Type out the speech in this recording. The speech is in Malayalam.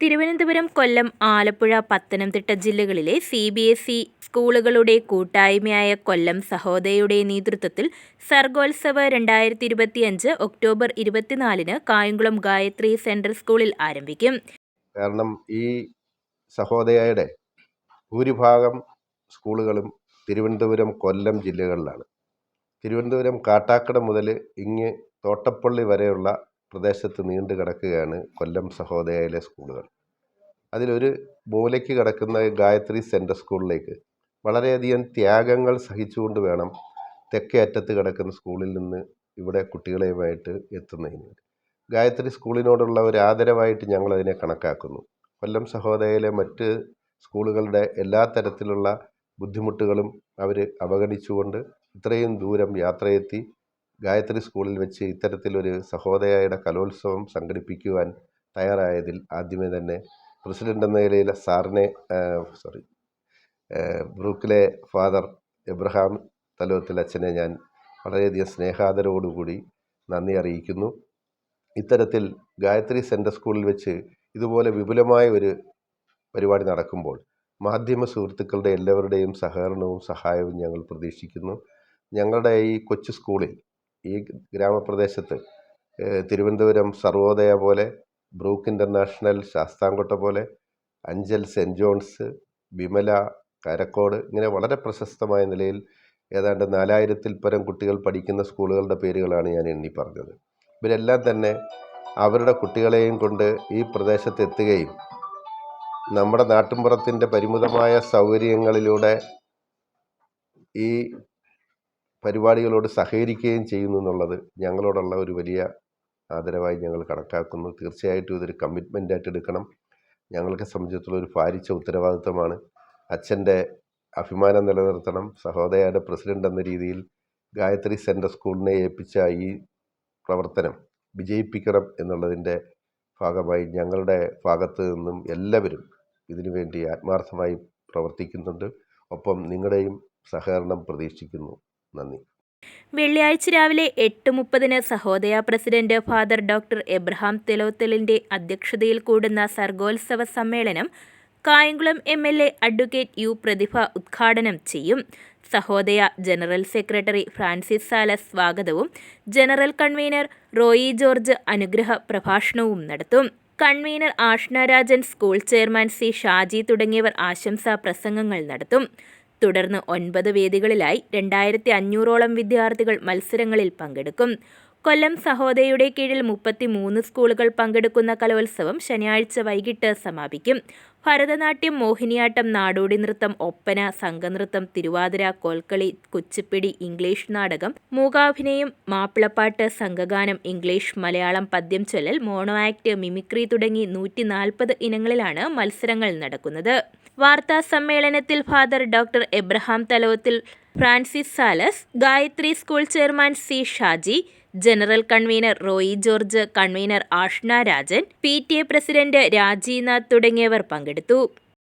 തിരുവനന്തപുരം കൊല്ലം ആലപ്പുഴ പത്തനംതിട്ട ജില്ലകളിലെ സി ബി എസ് ഇ സ്കൂളുകളുടെ കൂട്ടായ്മയായ കൊല്ലം സഹോദയയുടെ നേതൃത്വത്തിൽ സർഗോത്സവ് രണ്ടായിരത്തി ഇരുപത്തിയഞ്ച് ഒക്ടോബർ ഇരുപത്തിനാലിന് കായംകുളം ഗായത്രി സെൻട്രൽ സ്കൂളിൽ ആരംഭിക്കും. കാരണം ഈ സഹോദയയുടെ ഭൂരിഭാഗം സ്കൂളുകളും തിരുവനന്തപുരം കൊല്ലം ജില്ലകളിലാണ്. തിരുവനന്തപുരം കാട്ടാക്കട മുതൽ ഇങ്ങ് തോട്ടപ്പള്ളി വരെയുള്ള പ്രദേശത്ത് നീണ്ടു കിടക്കുകയാണ് കൊല്ലം സഹോദയയിലെ സ്കൂളുകൾ. അതിലൊരു മൂലയ്ക്ക് കിടക്കുന്ന ഗായത്രി സെൻട്രൽ സ്കൂളിലേക്ക് വളരെയധികം ത്യാഗങ്ങൾ സഹിച്ചുകൊണ്ട് വേണം തെക്കേ അറ്റത്ത് കിടക്കുന്ന സ്കൂളിൽ നിന്ന് ഇവിടെ കുട്ടികളെയുമായിട്ട് എത്തുന്നതിന്. ഗായത്രി സ്കൂളിനോടുള്ള ഒരു ആദരവായിട്ട് ഞങ്ങൾ അതിനെ കണക്കാക്കുന്നു. കൊല്ലം സഹോദയയിലെ മറ്റ് സ്കൂളുകളുടെ എല്ലാ തരത്തിലുള്ള ബുദ്ധിമുട്ടുകളും അവർ അവഗണിച്ചുകൊണ്ട് ഇത്രയും ദൂരം യാത്രയെത്തി ഗായത്രി സ്കൂളിൽ വെച്ച് ഇത്തരത്തിലൊരു സഹോദയയുടെ കലോത്സവം സംഘടിപ്പിക്കുവാൻ തയ്യാറായതിൽ ആദ്യമേ തന്നെ പ്രസിഡന്റ് എന്ന നിലയിൽ സാറിനെ സോറി ബ്രൂക്കിലെ ഫാദർ എബ്രഹാം തലോത്തിൽ അച്ഛനെ ഞാൻ വളരെയധികം സ്നേഹാദരവോടുകൂടി നന്ദി അറിയിക്കുന്നു. ഇത്തരത്തിൽ ഗായത്രി സെൻട്രൽ സ്കൂളിൽ വെച്ച് ഇതുപോലെ വിപുലമായ ഒരു പരിപാടി നടക്കുമ്പോൾ മാധ്യമ സുഹൃത്തുക്കളുടെ എല്ലാവരുടെയും സഹകരണവും സഹായവും ഞങ്ങൾ പ്രതീക്ഷിക്കുന്നു. ഞങ്ങളുടെ ഈ കൊച്ചു സ്കൂളിൽ ഈ ഗ്രാമപ്രദേശത്ത് തിരുവനന്തപുരം സർവോദയ പോലെ ബ്രൂക്ക് ഇന്റർനാഷണൽ ശാസ്താംകോട്ട പോലെ അഞ്ചൽ സെന്റ് ജോൺസ് വിമല കരക്കോട് ഇങ്ങനെ വളരെ പ്രശസ്തമായ നിലയിൽ ഏതാണ്ട് നാലായിരത്തിൽ പരം കുട്ടികൾ പഠിക്കുന്ന സ്കൂളുകളുടെ പേരുകളാണ് ഞാൻ എണ്ണി പറഞ്ഞത്. ഇവരെല്ലാം തന്നെ അവരുടെ കുട്ടികളെയും കൊണ്ട് ഈ പ്രദേശത്ത് എത്തുകയും നമ്മുടെ നാട്ടിൻപുറത്തിന്റെ പരിമിതമായ സൗകര്യങ്ങളിലൂടെ ഈ പരിപാടികളോട് സഹകരിക്കുകയും ചെയ്യുന്നു എന്നുള്ളത് ഞങ്ങളോടുള്ള ഒരു വലിയ ആദരവായി ഞങ്ങൾ കണക്കാക്കുന്നു. തീർച്ചയായിട്ടും ഇതൊരു കമ്മിറ്റ്മെന്റ് ആയിട്ട് എടുക്കണം. ഞങ്ങൾക്ക് സംബന്ധിച്ചിടത്തോളം ഒരു ഭാരിച്ച ഉത്തരവാദിത്തമാണ് അച്ഛന്റെ അഭിമാനം നിലനിർത്തണം. സഹോദയയുടെ പ്രസിഡന്റ് എന്ന രീതിയിൽ ഗായത്രി സെൻട്രൽ സ്കൂളിനെ ഏൽപ്പിച്ച ഈ പ്രവർത്തനം വിജയിപ്പിക്കണം എന്നുള്ളതിന്റെ ഭാഗമായി ഞങ്ങളുടെ ഭാഗത്തു നിന്നും എല്ലാവരും ഇതിനുവേണ്ടി ആത്മാർത്ഥമായി പ്രവർത്തിക്കുന്നുണ്ട്. ഒപ്പം നിങ്ങളുടെയും സഹകരണം പ്രതീക്ഷിക്കുന്നു. നന്ദി. വെള്ളിയാഴ്ച രാവിലെ എട്ട് മുപ്പതിന് Sahodaya president father doctor Abraham തെലോത്തലിന്റെ അധ്യക്ഷതയിൽ കൂടുന്ന സർഗോത്സവ സമ്മേളനം Kayamkulam M L A advocate U Prathibha ഉദ്ഘാടനം ചെയ്യും. Sahodaya general secretary Francis Sales സ്വാഗതവും ജനറൽ കൺവീനർ റോയി ജോർജ് അനുഗ്രഹ പ്രഭാഷണവും നടത്തും. Convener Ashnarajan school chairman C Shaji തുടങ്ങിയവർ ആശംസാ പ്രസംഗങ്ങൾ നടത്തും. തുടർന്ന് ഒൻപത് വേദികളിലായി രണ്ടായിരത്തി അഞ്ഞൂറോളം വിദ്യാർത്ഥികൾ മത്സരങ്ങളിൽ പങ്കെടുക്കും. കൊല്ലം സഹോദയുടെ കീഴിൽ മുപ്പത്തിമൂന്ന് സ്കൂളുകൾ പങ്കെടുക്കുന്ന കലോത്സവം ശനിയാഴ്ച വൈകിട്ട് സമാപിക്കും. ഭരതനാട്യം മോഹിനിയാട്ടം നാടോടി നൃത്തം ഒപ്പന സംഘനൃത്തം തിരുവാതിര കോൽക്കളി കുച്ചിപ്പിടി ഇംഗ്ലീഷ് നാടകം മൂകാഭിനയം മാപ്പിളപ്പാട്ട് സംഘഗാനം ഇംഗ്ലീഷ് മലയാളം പദ്യം ചൊല്ലൽ മോണോ ആക്ട് മിമിക്രി തുടങ്ങി നൂറ്റി നാൽപ്പത് ഇനങ്ങളിലാണ് മത്സരങ്ങൾ നടക്കുന്നത്. വാർത്താ സമ്മേളനത്തിൽ father doctor Abraham Thalavathil Francis Sales Gayathri school chairman C. Shaji general convener Roy George convener Ashna Rajan P T A president Rajeenath തുടങ്ങിയവർ പങ്കെടുത്തു.